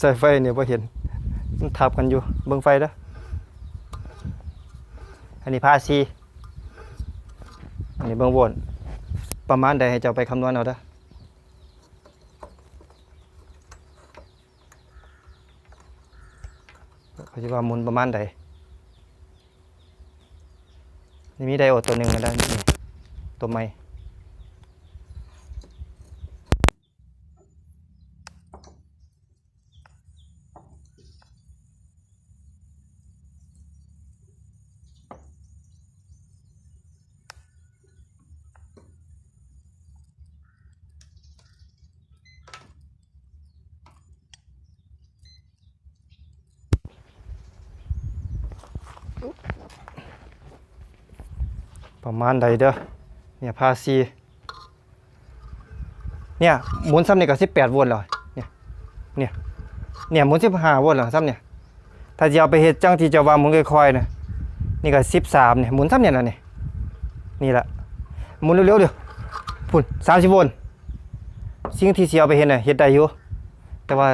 สายไฟเนี่ยพอเห็นมันทับกันอยู่เบิ่งไฟเด้ออันนี้พาซีอันนี้เบิ่งวลต์ประมาณใดให้เจ้าไปคำนวณเอาเด้อเขาจะว่ามุนประมาณใดนี่มีไดโอดตัวหนึ่งนะด้ตัวใหม่ ประมาณใดเด้อเนี่ยพาซีเนี่ยหมุนซ้ำนี่ก็สิบแปดโวลต์แล้วเนี่ยเนี่ยเนี่ยหมุนสิบห้าโวลต์แล้วซ้ำเนี่ยถ้าจะเอาไปเฮ็ดจังที่จะว่าหมุนค่อยๆนะนี่ก็สิบสามเนี่ยหมุนซ้ำเนี่ยนะเนี่ยนี่แหละหมุนเร็วๆเดี๋ยวพุ่นสามสิบโวลต์สิ่งที่เสียเอาไปเฮ็ดน่ะเฮ็ดได้อยู่แต่ว่า